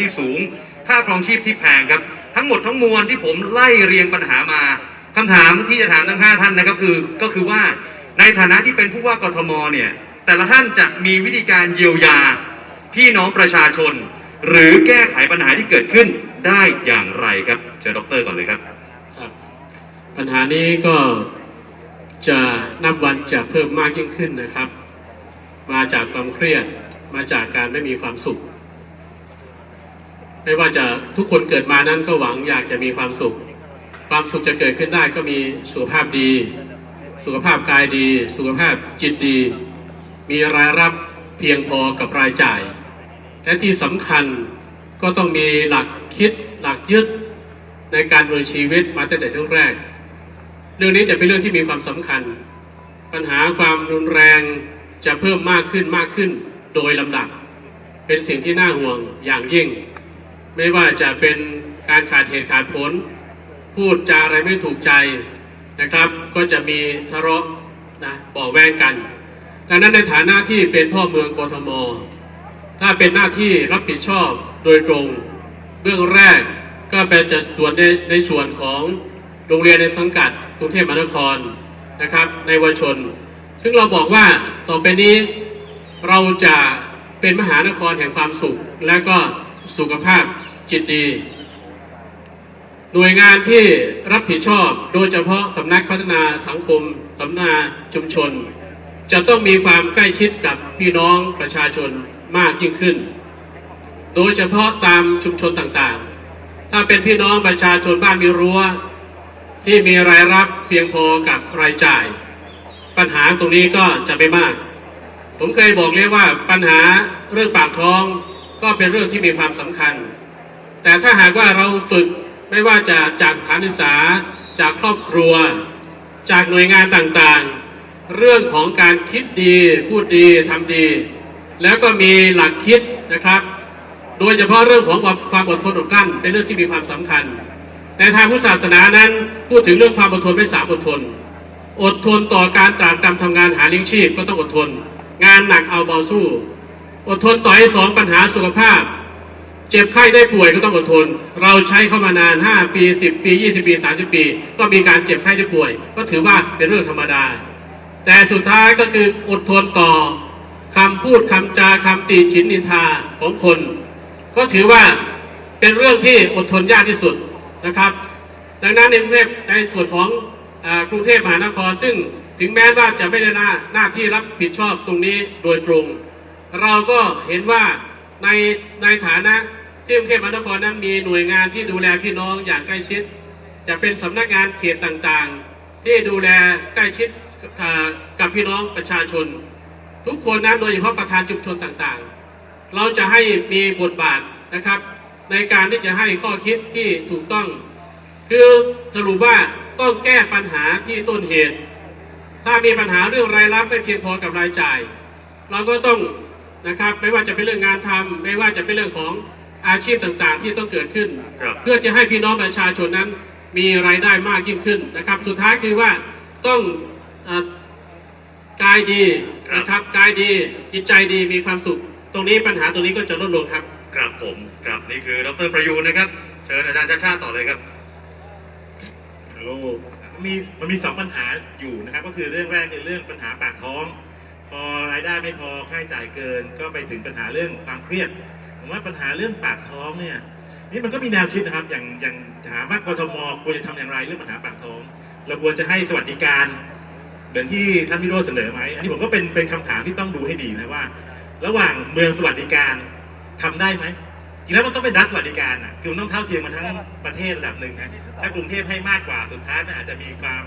ที่สูง ค่าครองชีพที่แพงครับ ทั้งหมดทั้งมวลที่ผมไล่เรียงปัญหามาคำถามที่จะถามทั้ง 5 ท่านนะครับคือก็คือว่าในฐานะที่เป็นผู้ว่ากทมเนี่ยแต่ละท่านจะมีวิธีการเยียวยาพี่น้องประชาชน หรือแก้ไขปัญหาที่เกิดขึ้นได้อย่างไรครับเชิญดรก่อนเลยครับครับ ปัญหานี้ก็จะนับวันจะเพิ่มมากยิ่งขึ้นนะครับ มาจากความเครียดมาจากการไม่มีความสุข ไม่ว่าจะทุกคนเกิดมานั้นก็หวังอยากจะมีความสุข ความสุขจะเกิดขึ้นได้ก็มีสุขภาพดี สุขภาพกายดี สุขภาพจิตดี มีรายรับเพียงพอกับรายจ่าย และที่สำคัญก็ต้องมีหลักคิดหลักยึดในการดำเนินชีวิตมาตั้งแต่เรื่องแรก เรื่องนี้จะเป็นเรื่องที่มีความสำคัญ ปัญหาความรุนแรงจะเพิ่มมากขึ้นมากขึ้นโดยลำดับ เป็นสิ่งที่น่าห่วงอย่างยิ่ง ไม่ว่าจะเป็นการขาดเหตุขาดผล พูดจาอะไรไม่ถูกใจนะครับ ก็จะมีทะเลาะนะบ่อแวงกันดังนั้นในฐานะที่เป็นพ่อเมืองกทม ถ้าเป็นหน้าที่รับผิดชอบโดยตรงเบื้องแรกก็เป็นจะส่วนในในส่วนของโรงเรียนในสังกัดกรุงเทพมหานครนะครับ ในวชน ซึ่งเราบอกว่าต่อไปนี้เราจะเป็นมหานครแห่งความสุขและก็สุขภาพ จิตดี หน่วยงานที่รับผิดชอบ โดยเฉพาะสำนักพัฒนาสังคมสำนักงาชุมชน จะต้องมีความใกล้ชิดกับพี่น้องประชาชนมากยิ่งขึ้น โดยเฉพาะตามชุมชนต่างๆ ถ้าเป็นพี่น้องประชาชนบ้านมีรั้วที่มีรายรับเพียงพอกับรายจ่าย ปัญหาตรงนี้ก็จะไม่มาก ผมเคยบอกเรียว่าปัญหาเรื่องปากท้องก็เป็นเรื่องที่มีความสำคัญ แต่ถ้าหากว่าเราฝึกไม่ว่าจะจากสถานศึกษาจากครอบครัว จากหน่วยงานต่างๆ เรื่องของการคิดดีพูดดีทำดี แล้วก็มีหลักคิดนะครับ โดยเฉพาะเรื่องของความอดทนอดกลั้นเป็นเรื่องที่มีความสำคัญ ในทางพุทธศาสนานั้นพูดถึงเรื่องความอดทนเป็สามอดทน อดทนต่อการตรากตรำทำงานหาเลี้ยงชีพก็ต้องอดทน งานหนักเอาเบาสู้ อดทนต่อให้สองปัญหาสุขภาพ เจ็บไข้ได้ป่วยก็ต้องอดทน เราใช้เข้ามานาน 5 ปี 10 ปี 20 ปี 30 ปี ก็มีการเจ็บไข้ได้ป่วย ก็ถือว่าเป็นเรื่องธรรมดา แต่สุดท้ายก็คืออดทนต่อคำพูดคำจาคำติฉินนินทาของคน ก็ถือว่าเป็นเรื่องที่อดทนยากที่สุดนะครับ ดังนั้นในกรุงเทพในส่วนของอกรุงเทพมหานคร ซึ่งถึงแม้ว่าจะไม่ได้หน้าหน้าที่รับผิดชอบตรงนี้โดยตรง เราก็เห็นว่าในในฐานะ ที่กรุงเทพมหานครนั้นมีหน่วยงานที่ดูแลพี่น้องอย่างใกล้ชิด จะเป็นสำนักงานเขตต่างๆ ที่ดูแลใกล้ชิดกับพี่น้องประชาชน ทุกคนนั้นโดยเฉพาะประธานชุมชนต่างๆ เราจะให้มีบทบาทนะครับ ในการที่จะให้ข้อคิดที่ถูกต้อง คือสรุปว่าต้องแก้ปัญหาที่ต้นเหตุ ถ้ามีปัญหาเรื่องรายรับไม่เพียงพอกับรายจ่าย เราก็ต้องนะครับไม่ว่าจะเป็นเรื่องงานทำไม่ว่าจะเป็นเรื่องของ อาชีพต่างๆ ที่ต้องเกิดขึ้นครับเพื่อจะให้พี่น้องประชาชนนั้นมีรายได้มากยิ่งขึ้นนะครับ สุดท้ายคือว่าต้องเอ่อกายดีนะครับกายดีจิตใจดีมีความสุข ตรงนี้ปัญหาตรงนี้ก็จะลดลงครับครับผมครับนี่คือดรประยูนนะครับ เชิญอาจารย์ชาติชาติต่อเลยครับโอ้มีมันมีสองปัญหาอยู่นะครับ ก็คือเรื่องแรกคือเรื่องปัญหาปากท้อง พอรายได้ไม่พอค่าใช้จ่ายเกิน ก็ไปถึงปัญหาเรื่องความเครียด ผมว่าปัญหาเรื่องปากท้องเนี่ย นี่มันก็มีแนวคิดนะครับ อย่างอย่างถามว่ากทมควรจะทำอย่างไรเรื่องปัญหาปากท้อง เราควรจะให้สวัสดิการเหมือนที่ท่านพิโรจน์เสนอไหมอันนี้ผมก็เป็นเป็นคำถามที่ต้องดูให้ดีนะว่า ระหว่างเมืองสวัสดิการทำได้ไหมจริงแล้วมันต้องเป็นรัฐสวัสดิการอะคือมันต้องเท่าเทียมกันทั้งประเทศระดับหนึ่งนะถ้ากรุงเทพให้มากกว่าสุดท้ายมันอาจจะมีความ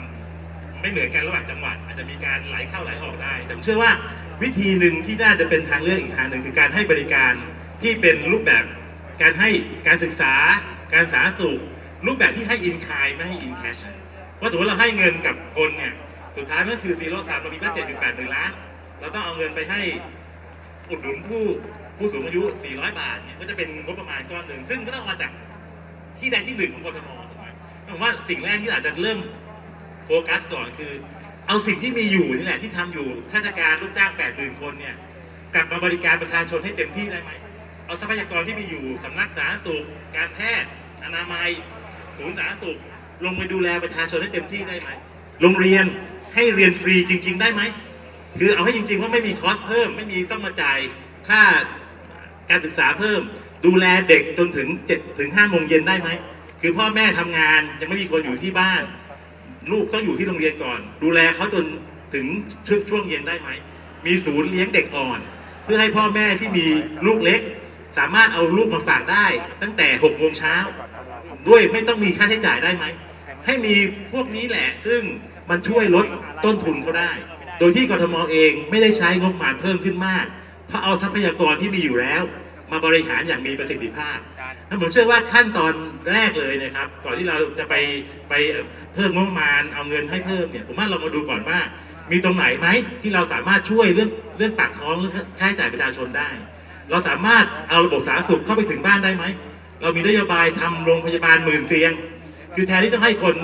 ไม่เหมือนกันระหว่างจังหวัด อาจจะมีการไหลเข้าไหลออกได้ แต่ผมเชื่อว่าวิธีหนึ่งที่น่าจะเป็นทางเลือกอีกทางหนึ่งคือการให้บริการ ที่เป็นรูปแบบการให้การศึกษา การสาธารณสุข รูปแบบที่ให้อินคายไม่ให้อินแคชว่าสมมติเราให้เงินกับคนเนี่ยสุดท้ายก็คือซีโร่สามเรามีแค่เจ็ดจุดแปดหมื่นล้านเราต้องเอาเงินไปให้อุดหนุนผู้ผู้สูงอายุ 400 บาทเนี่ยก็จะเป็นงบประมาณก้อนหนึ่ง ซึ่งก็ต้องมาจากที่ใดที่หนึ่งของกทมถูกไหมผมว่าสิ่งแรกที่อาจจะเริ่มโฟกัสก่อนคือ เอาสิ่งที่มีอยู่นี่แหละที่ทำอยู่ข้าราชการลูกจ้าง 80,000 คนเนี่ยกลับมาบริการประชาชนให้เต็มที่ได้ไหม เอาทรัพยากรที่มีอยู่สำนักสาธารณสุข การแพทย์ อนามัยศูนย์สาธารณสุข ลงไปดูแลประชาชนให้เต็มที่ได้ไหมโรงเรียนให้เรียนฟรีจริง ๆ ได้ไหมคือเอาให้จริง ๆ ว่าไม่มีคอสเพิ่ม ไม่มีต้องมาจ่ายค่าการศึกษาเพิ่ม ดูแลเด็กจนถึงเจ็ดถึงห้าโมงเย็นได้ไหมคือพ่อแม่ทำงานยังไม่มีคนอยู่ที่บ้าน ลูกต้องอยู่ที่โรงเรียนก่อน ดูแลเขาจนถึงช่วงช่วงเย็นได้ไหมมีศูนย์เลี้ยงเด็กอ่อน เพื่อให้พ่อแม่ที่มีลูกเล็ก สามารถเอาลูกมาฝากได้ ตั้งแต่หกโมงเช้าด้วยไม่ต้องมีค่าใช้จ่ายได้ไหม ให้มีพวกนี้แหละ ซึ่งมันช่วยลดต้นทุนเขาได้ โดยที่กรทมเองไม่ได้ใช้งบประมาณเพิ่มขึ้นมากเพราะเอาทรัพยากรที่มีอยู่แล้ว มาบริหารอย่างมีประสิทธิภาพนั้นผมเชื่อว่าขั้นตอนแรกเลยนะครับ ก่อนที่เราจะไปไปเพิ่มงบประมาณเอาเงินให้เพิ่มเนี่ยผมว่าเรามาดูก่อนว่า มีตรงไหนไหมที่เราสามารถช่วยเรื่องเรื่องปากท้องเรื่องค่าใช้จ่ายประชาชนได้ เราสามารถเอาระบบสาธารณสุขเข้าไปถึงบ้านได้ไหม เรามีนโยบายทำโรงพยาบาลหมื่นเตียง คือแทนที่ต้องให้คน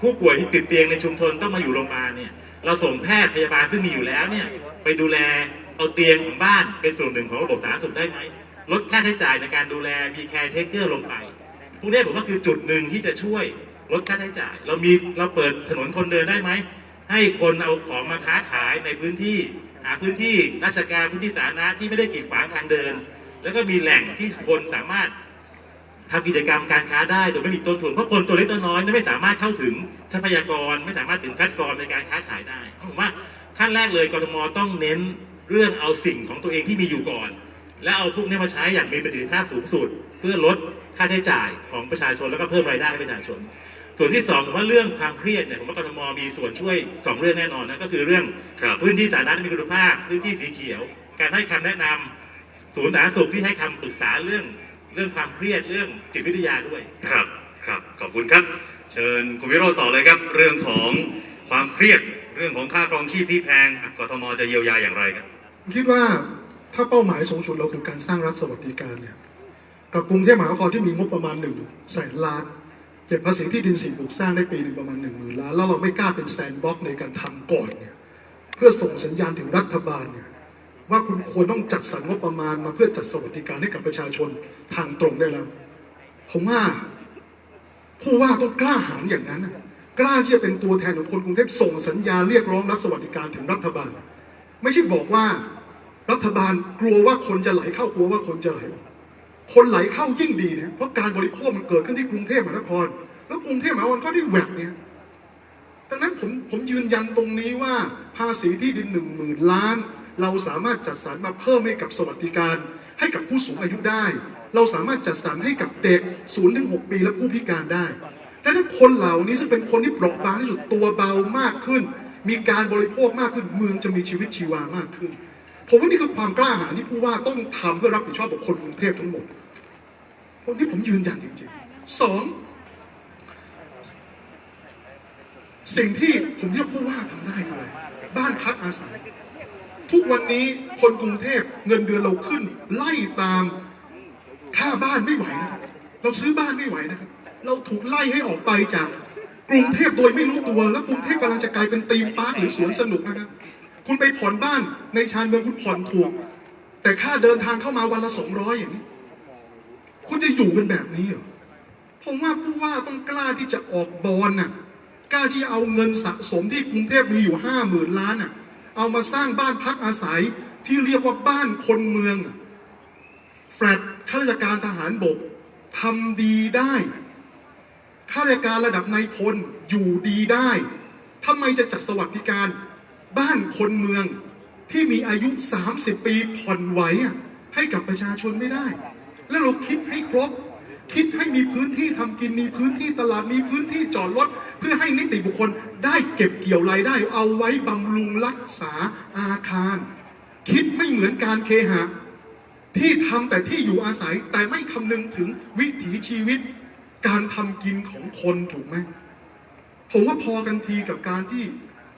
ผู้ป่วยที่ติดเตียงในชุมชนต้องมาอยู่โรงพยาบาลเนี่ย เราส่งแพทย์พยาบาลซึ่งมีอยู่แล้วเนี่ยไปดูแลเอาเตียงของบ้านเป็นส่วนหนึ่งของระบบสาธารณสุขได้ไหม ลดค่าใช้จ่ายในการดูแลมีแคร์เทคเกอร์ลงไป พวกนี้ผมว่าคือจุดหนึ่งที่จะช่วยลดค่าใช้จ่าย เรามีเราเปิดถนนคนเดินได้ไหม ให้คนเอาของมาค้าขายในพื้นที่ หาพื้นที่ราชการพื้นที่สาธารณะที่ไม่ได้กีดขวางทางเดิน แล้วก็มีแหล่งที่คนสามารถทำกิจกรรมการค้าได้โดยไม่มีต้นทุนเพราะคนตัวเล็กตัวน้อยไม่สามารถเข้าถึงทรัพยากรไม่สามารถถึงแพลตฟอร์มในการค้าขายได้ผมว่าขั้นแรกเลยกรทมต้องเน้นเรื่องเอาสิ่งของตัวเองที่มีอยู่ก่อน แล้วเอาพวกนี้มาใช้อย่างมีประสิทธิภาพสูงสุด เพื่อลดค่าใช้จ่ายของประชาชนแล้วก็เพิ่มรายได้ให้ประชาชน ส่วนที่สองผมว่าเรื่องความเครียดเนี่ยผมว่ากรทมมีส่วนช่วยสองเรื่องแน่นอนนะก็คือเรื่องครับ พื้นที่สาธารณะที่มีคุณภาพ พื้นที่สีเขียว การให้คำแนะนำศูนย์สาธารณสุขที่ให้คำปรึกษาเรื่องเรื่องความเครียดเรื่องจิตวิทยาด้วย ครับครับขอบคุณครับ เชิญคุณวิโรจน์ต่อเลยครับ เรื่องของความเครียดเรื่องของค่าครองชีพที่แพงอะกทมจะเยียวยาอย่างไรครับ ผมคิดว่าถ้าเป้าหมายสูงสุดเราคือการสร้างรัฐสวัสดิการเนี่ยกับกรุงเทพมหานครที่มีงบประมาณหนึ่งแสนล้าน เก็บภาษีที่ดินสิ่งปลูกสร้างได้ปีหนึ่งประมาณหนึ่งหมื่นล้านแล้วเราไม่กล้าเป็นแซนบ็อกในการทำก่อนเนี่ยเพื่อส่งสัญญาณถึงรัฐบาลเนี่ยว่าคุณควรต้องจัดสรรงบประมาณมาเพื่อจัดสวัสดิการให้กับประชาชนทางตรงได้แล้ว ผมว่าผู้ว่าต้องกล้าหาญอย่างนั้นน่ะกล้าที่จะเป็นตัวแทนของคนกรุงเทพส่งสัญญาเรียกร้องรัฐสวัสดิการถึงรัฐบาล ไม่ใช่บอกว่ารัฐบาลกลัวว่าคนจะไหลเข้ากลัวว่าคนจะไหลออก คนไหลเข้ายิ่งดีเนี่ยเพราะการบริโภคมันเกิดขึ้นที่กรุงเทพมหานคร แล้วกรุงเทพมหานครก็ได้แหวกเนี่ยดังนั้นผมผมยืนยันตรงนี้ว่าภาษีที่ดินหนึ่งหมื่นล้าน เราสามารถจัดสรรมาเพิ่มให้กับสวัสดิการ ให้กับผู้สูงอายุได้ เราสามารถจัดสรรให้กับเด็ก0ูนย์ถึงหปีและผู้พิการได้และถ้าคนเหล่านี้ซึ่งเป็นคนที่เปราะบางที่สุดตัวเบามากขึ้น มีการบริโภคมากขึ้นเมืองจะมีชีวิตชีวามากขึ้น ผมว่านี่คือความกล้าหาญที่ผู้ว่าต้องทำเพื่อรับผิดชอบกับคนกรุงเทพทั้งหมดคนที่ผมยืนยันจริงๆสองสิ่งที่ผมเรียกผู้ว่าทำได้คืออะไรบ้านพักอาศัย ทุกวันนี้คนกรุงเทพเงินเดือนเราขึ้น ไล่ตามค่าบ้านไม่ไหวนะครับ เราซื้อบ้านไม่ไหวนะครับ เราถูกไล่ให้ออกไปจากกรุงเทพโดยไม่รู้ตัว แล้วกรุงเทพกำลังจะกลายเป็นธีมปาร์คหรือสวนสนุกนะครับ คุณไปผ่อนบ้านในชานเมืองคุณผ่อนถูก แต่ค่าเดินทางเข้ามาวันละสองร้อยอย่างนี้ คุณจะอยู่กันแบบนี้เหรอผมว่าผู้ว่าต้องกล้าที่จะออกบอลน่ะกล้าที่เอาเงินสะสมที่กรุงเทพมีอยู่ห้าหมื่นล้านน่ะ เอามาสร้างบ้านพักอาศัยที่เรียกว่าบ้านคนเมืองแฟลตข้าราชการทหารบกทำดีได้ข้าราชการระดับนายพลอยู่ดีได้ทำไมจะจัดสวัสดิการ บ้านคนเมืองที่มีอายุ 30 ปีผ่อนไหวให้กับประชาชนไม่ได้ แล้วเราคิดให้ครบ คิดให้มีพื้นที่ทำกินมีพื้นที่ตลาดมีพื้นที่จอดรถ เพื่อให้นิติบุคคลได้เก็บเกี่ยวรายได้ เอาไว้บำรุงรักษาอาคาร คิดไม่เหมือนการเคหะที่ทำแต่ที่อยู่อาศัยแต่ไม่คำนึงถึงวิถีชีวิต การทำกินของคนถูกไหมผมว่าพอกันทีกับการที่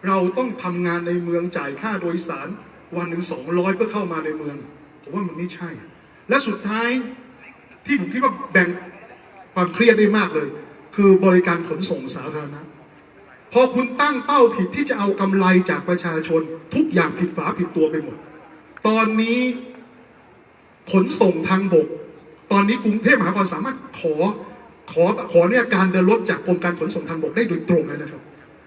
เราต้องทำงานในเมืองจ่ายค่าโดยสารวันหนึ่งสองร้อยเพื่อเข้ามาในเมือง ผมว่ามันไม่ใช่ และสุดท้ายที่ผมคิดว่าแบ่งความเครียดได้มากเลย คือบริการขนส่งสาธารณะพอคุณตั้งเป้าผิดที่จะเอากำไรจากประชาชน ทุกอย่างผิดฝาผิดตัวไปหมด ตอนนี้ขนส่งทางบก ตอนนี้กรุงเทพมหานครสามารถขอขอขอเนี่ยการเดินรถจากกรมการขนส่งทางบกได้โดยตรงเลยนะครับ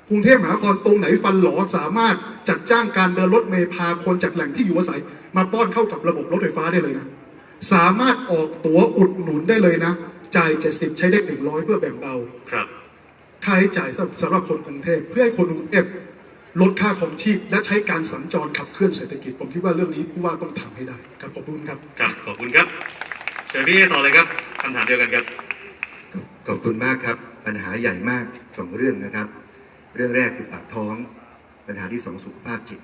กรุงเทพมหานครตรงไหนฟันหลอสามารถจัดจ้างการเดินรถเมล์พาคนจากแหล่งที่อยู่อาศัย มาป้อนเข้ากับระบบรถไฟฟ้าได้เลยนะ สามารถออกตั๋วอุดหนุนได้เลยนะ จ่าย 70 ใช้ได้ 100 เพื่อแบ่งเบาครับค่าใช้จ่ายสำหรับสำหรับคนกรุงเทพเพื่อให้คนกรุงเทพลดค่าของชีพ และใช้การสัญจรขับเคลื่อนเศรษฐกิจ ผมคิดว่าเรื่องนี้ผู้ว่าต้องทำให้ได้ครับขอบคุณครับครับขอบคุณครับเชิญพี่เอต่อเลยครับคำถามเดียวกันครับขอบคุณมากครับ ปัญหาใหญ่มากสองเรื่องนะครับ เรื่องแรกคือปากท้อง ปัญหาที่สองสุขภาพจิต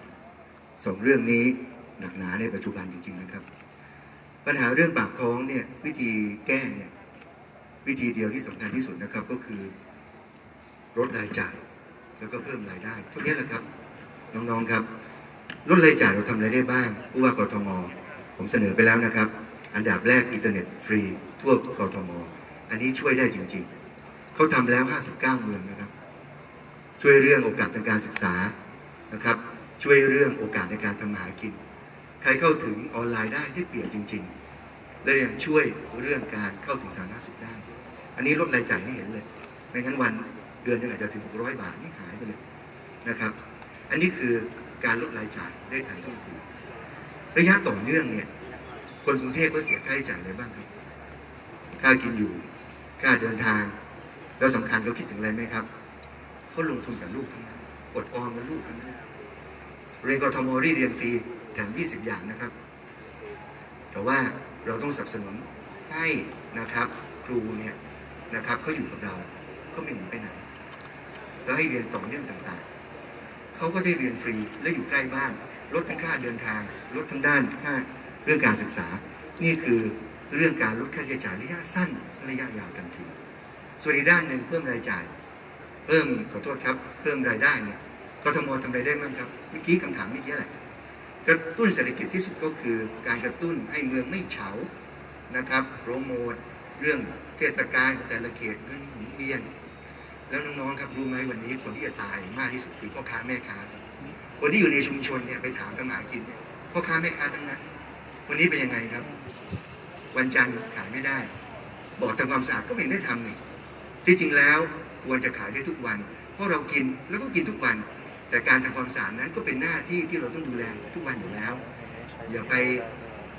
สองเรื่องนี้หนักหนาในปัจจุบันจริงๆนะครับ ปัญหาเรื่องปากท้องเนี่ยวิธีแก้เนี่ยวิธีเดียวที่สำคัญที่สุดนะครับก็คือลดรายจ่ายแล้วก็เพิ่มรายได้เท่านี้แหละครับน้องๆครับลดรายจ่ายเราทำอะไรได้บ้างผู้ว่ากทมผมเสนอไปแล้วนะครับ อันดับแรกอินเทอร์เน็ตฟรีทั่วกทม อันนี้ช่วยได้จริง ๆ เขาทำแล้ว 59 เมืองนะครับ ช่วยเรื่องโอกาสทางการศึกษานะครับ ช่วยเรื่องโอกาสในการทำมาหากิน ใครเข้าถึงออนไลน์ได้ได้เปรียบจริง ๆ และยังช่วยเรื่องการเข้าถึงสาธารณสุขได้ อันนี้ลดรายจ่ายให้เห็นเลยไม่งั้นวันเดือนนึงอาจจะถึง 600 บาทนี่หายไปเลยนะครับ อันนี้คือการลดรายจ่ายได้ทันท่วงทีระยะต่อเนื่องเนี่ยคนกรุงเทพก็เสียค่าใช้จ่ายอะไรบ้างครับ ค่ากินอยู่ ค่าเดินทาง แล้วสำคัญเขาคิดถึงอะไรไหมครับ เขาลงทุนกับลูกทั้งนั้นอดออมกับลูกทั้งนั้น เรียนกทมรีเรียนฟรีแถม20 อย่างนะครับ แต่ว่าเราต้องสนับสนุนให้นะครับ ครูเนี่ยนะครับเขาอยู่กับเราเขาไม่หนีไปไหน แล้วให้เรียนต่อเนื่องต่างๆเขาก็ได้เรียนฟรีและอยู่ใกล้บ้าน ลดทั้งค่าเดินทางลดทั้งด้านค่าเรื่องการศึกษา นี่คือเรื่องการลดค่าใช้จ่ายระยะสั้นระยะยาวทันที ส่วนอีกด้านหนึ่งเพิ่มรายจ่าย พิ่มขอโทษครับ เพิ่มรายได้เนี่ยกทมทำอะไรได้บ้างครับเมื่อกี้คำถามเมื่อกี้แหละกระตุ้นเศรษฐกิจที่สุดก็คือการกระตุ้นให้เมืองไม่เฉานะครับโปรโมทเรื่องเทศกาลแต่ละเขตเงินหมุนเวียน แล้วน้องๆครับรู้ไหมวันนี้คนที่จะตายมากที่สุดคือพ่อค้าแม่ค้าครับคนที่อยู่ในชุมชนเนี่ยไปถามทำมาหากินเนี่พ่อค้าแม่ค้าทั้งนั้น วันนี้เป็นยังไงครับ วันจันทร์ขายไม่ได้ บอกทำความสะอาดก็ไม่ได้ทำนี่ที่จริงแล้ว ควรจะขายได้ทุกวัน เพราะเรากินแล้วก็กินทุกวัน แต่การทำความสะอาดนั้นก็เป็นหน้าที่ที่เราต้องดูแลทุกวันอยู่แล้ว อย่าไป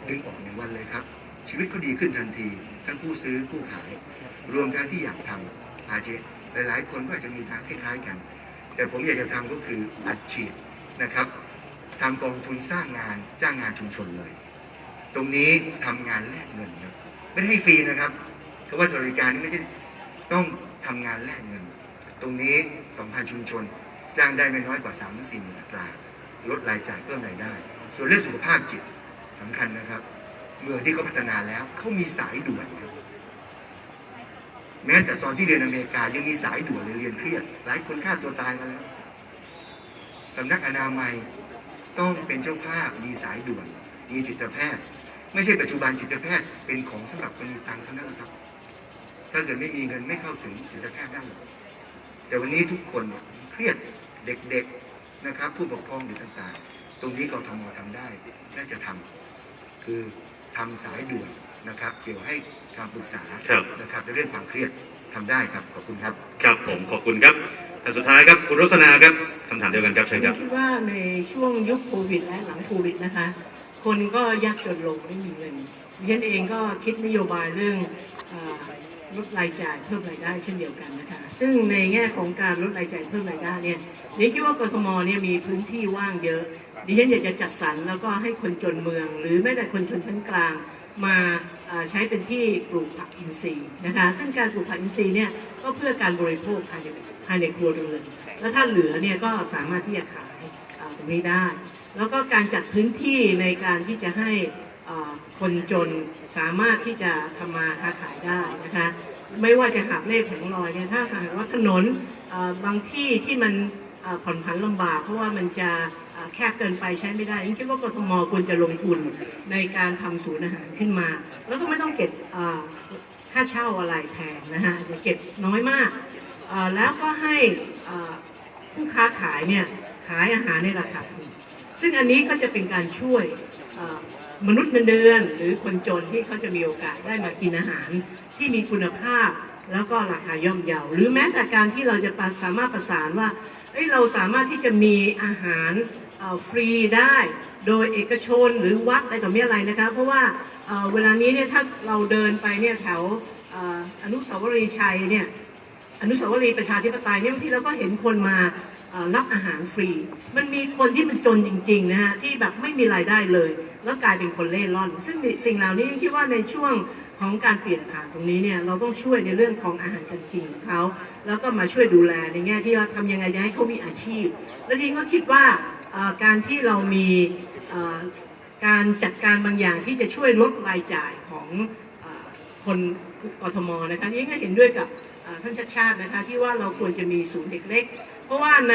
ดึงออกหนึ่งวันเลยครับ ชีวิตก็ดีขึ้นทันที ทั้งผู้ซื้อผู้ขาย รวมทั้งที่อยากทำอาจจะหลายๆ คนก็อาจจะมีทางคล้ายๆกัน แต่ผมอยากจะทำก็คืออัดฉีดนะครับทำกองทุนสร้างงานจ้างงานชุมชนเลย ตรงนี้ทำงานแลกเงินครับไม่ได้ให้ฟรีนะครับเพราะว่าสวัสดิการนี่ไม่ใช่ต้อง ทำงานแลกเงิน ตรงนี้สองพันชุมชน จ้างได้ไม่น้อยกว่า3ามสี่หมื่นอัตรา ลดรายจ่ายเพิ่มรายได้ ส่วนเรื่องสุขภาพจิตสำคัญนะครับ เมืองที่เขาพัฒนาแล้วเขามีสายด่วนครับแม้แต่ตอนที่เรียนอเมริกายังมีสายด่วนเลยเรียนเครียด หลายคนฆ่าตัวตายมาแล้วสำนักอนามัยต้องเป็นเจ้าภาพมีสายด่วน มีจิตแพทย์ ไม่ใช่ปัจจุบันจิตแพทย์เป็นของสำหรับคนมีตังค์เท่านั้นแหละครับ ถ้าเกิดไม่มีเงินไม่เข้าถึงจิตแพทย์ได้หรอกแต่วันนี้ทุกคนเนี่ยเครียดเด็กๆนะครับ ผู้ปกครองหรือต่างๆ ตรงนี้กทมทำได้น่าจะทำคือทำสายด่วนนะครับ เกี่ยวให้คำปรึกษาครับนะครับในเรื่องความเครียดทำได้ครับขอบคุณครับ ครับผมขอบคุณครับท่านสุดท้ายครับคุณรสนาครับคำถามเดียวกันครับเชิญครับคิดว่าในช่วงยุคโควิดและหลังโควิดนะคะ คนก็ยากจนลงไม่มีเงินดิฉันเองก็คิดนโยบายเรื่องเออ ลดรายจ่ายเพิ่มรายได้เช่นเดียวกันนะคะซึ่งในแง่ของการลดรายจ่ายเพิ่มรายได้เนี่ยดิฉันคิดว่ากทมเนี่ยมีพื้นที่ว่างเยอะดิฉันอยากจะจัดสรรแล้วก็ให้คนจนเมือง หรือแม้แต่คนชนชั้นกลางมาใช้เป็นที่ปลูกผักอินทรีย์นะคะซึ่งการปลูกผักอินทรีย์เนี่ยก็เพื่อการบริโภคภายในภายในครัวเรือนแล้วถ้าเหลือเนี่ยก็สามารถที่จะขายตรงนี้ได้ แล้วก็การจัดพื้นที่ในการที่จะให้ คนจนสามารถที่จะทำมาค้าขายได้นะคะไม่ว่าจะหาบเล่แผงลอยเนี่ยถ้าสมมติว่าถนนบางที่ที่มันผ่อนผันลำบาก เพราะว่ามันจะแคบเกินไปใช้ไม่ได้ฉันคิดว่ากทมควรจะลงทุนในการทำศูนย์อาหารขึ้นมา แล้วก็ไม่ต้องเก็บค่าเช่าอะไรแพงนะฮะจะเก็บน้อยมาก แล้วก็ให้ผู้ค้าขายเนี่ยขายอาหารในราคาถูกซึ่งอันนี้ก็จะเป็นการช่วย มนุษย์เงินเดือน หรือคนจนที่เขาจะมีโอกาสได้มากินอาหารที่มีคุณภาพแล้วก็ราคาย่อมเยาหรือแม้แต่การที่เราจะสามารถประสานว่าเเราสามารถที่จะมีอาหารฟรีได้ โดยเอกชนหรือวัดอะไรต่อมีอะไรนะคะเพราะว่าเวลานี้เนี่ยถ้าเราเดินไปเนี่ยแถวอนุสาวรีย์ชัยเนี่ยอนุสาวรีย์ประชาธิปไตยเนี่ยบางทีเราก็เห็นคนมารับอาหารฟรี มันมีคนที่มันจนจริงๆนะฮะที่แบบไม่มีรายได้เลย แล้วกลายเป็นคนเล่ร่อน ซึ่งสิ่งเหล่านี้คิดว่าในช่วงของการเปลี่ยนผ่านตรงนี้เนี่ยเราต้องช่วยในเรื่องของอาหารการกินของเขาแล้วก็มาช่วยดูแลในแง่ที่ว่าทำยังไงจะให้เขามีอาชีพ และทีนี้ก็คิดว่าการที่เรามีการจัดการบางอย่างที่จะช่วยลดรายจ่ายของอคนกทมนะคะนี่ก็เห็นด้วยกับท่านชัดชาตินะคะที่ว่าเราควรจะมีศูนย์เด็กเล็ก เพราะว่าใน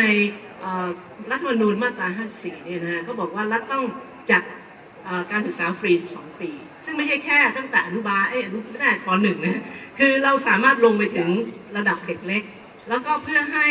รัฐธรรมนูญมาตรา 54 เนี่ยนะฮะเขาบอกว่ารัฐต้องจัด การศึกษาฟรี 12 ปี ซึ่งไม่ใช่แค่ตั้งแต่อนุบาลเอ้ยอนุไม่ได้ป .1 นะคือเราสามารถลงไปถึงระดับเด็กเล็ก แล้วก็เพื่อให้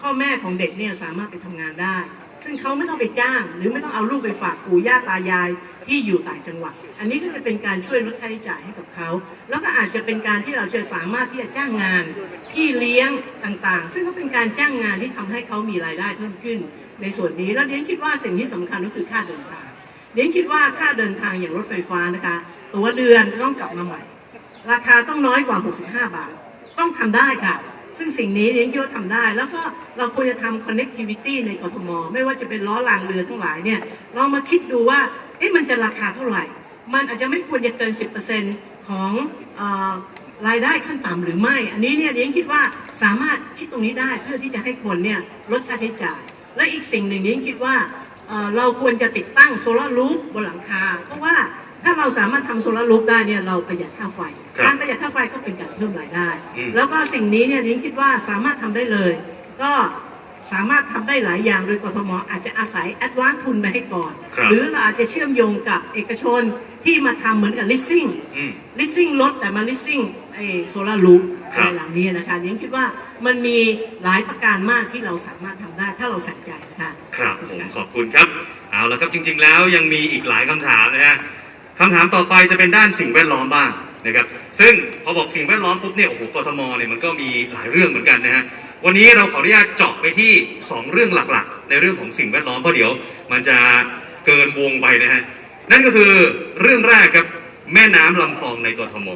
พ่อแม่ของเด็กเนี่ยสามารถไปทำงานได้ ซึ่งเขาไม่ต้องไปจ้าง หรือไม่ต้องเอาลูกไปฝากปู่ย่าตายายที่อยู่ต่างจังหวัด อันนี้ก็จะเป็นการช่วยลดค่าใช้จ่ายให้กับเขา แล้วก็อาจจะเป็นการที่เราจะสามารถที่จะจ้างงานพี่เลี้ยงต่างๆ ซึ่งก็เป็นการจ้างงานที่ทำให้เขามีรายได้เพิ่มขึ้น ในส่วนนี้แล้วเดียนคิดว่าสิ่งที่สำคัญก็คือค่าเดินทาง เดียนคิดว่าค่าเดินทางอย่างรถไฟฟ้านะคะ ตัวเดือนต้องกลับมาใหม่ ราคาต้องน้อยกว่า 65 บาท ต้องทำได้ค่ะ ซึ่งสิ่งนี้เนี่ยคิดว่าทำได้ แล้วก็เราควรจะทำ connectivity ในกทม ไม่ว่าจะเป็นล้อรางเรือทั้งหลายเนี่ยเรามาคิดดูว่าเอ๊ะมันจะราคาเท่าไหร่ มันอาจจะไม่ควรจะเกิน 10%ของรายได้ขั้นต่ำหรือไม่ อันนี้เนี่ยเดียนคิดว่าสามารถคิดตรงนี้ได้เพื่อที่จะให้คนเนี่ยลดค่าใช้จ่าย และอีกสิ่งหนึ่งเดียนคิดว่า เอ่อเราควรจะติดตั้งโซลารูฟบนหลังคา เพราะว่าถ้าเราสามารถทำโซลารูฟได้เนี่ยเราประหยัดค่าไฟ ครับการประหยัดค่าไฟก็เป็นการเพิ่มรายได้ อืม แล้วก็สิ่งนี้เนี่ยนิ้งคิดว่าสามารถทำได้เลย ก็สามารถทำได้หลายอย่างโดยกทมอาจจะอาศัยแอดวานทุนไปให้ก่อน ครับ หรือเราอาจจะเชื่อมโยงกับเอกชนที่มาทำเหมือนกับ leasing อืม leasing รถแต่มา leasing ไอ้โซลารูฟครับอะไรเหล่านี้นะคะนิ้งคิดว่ามันมีหลายประการมากที่เราสามารถทำได้ถ้าเราใส่ใจนะคะ ครับผมขอบคุณครับเอาละครับจริง ๆ แล้วยังมีอีกหลายคำถามนะฮะคำถามต่อไปจะเป็นด้านสิ่งแวดล้อมบ้างนะครับซึ่งพอบอกสิ่งแวดล้อมปุ๊บเนี่ยโอ้โหกทมเนี่ยมันก็มีหลายเรื่องเหมือนกันนะฮะวันนี้เราขออนุญาตเจาะไปที่ 2 เรื่องหลักๆ ในเรื่องของสิ่งแวดล้อมเพราะเดี๋ยว มันจะเกินวงไปนะฮะนั่นก็คือเรื่องแรกครับแม่น้ำลำคลองในกทม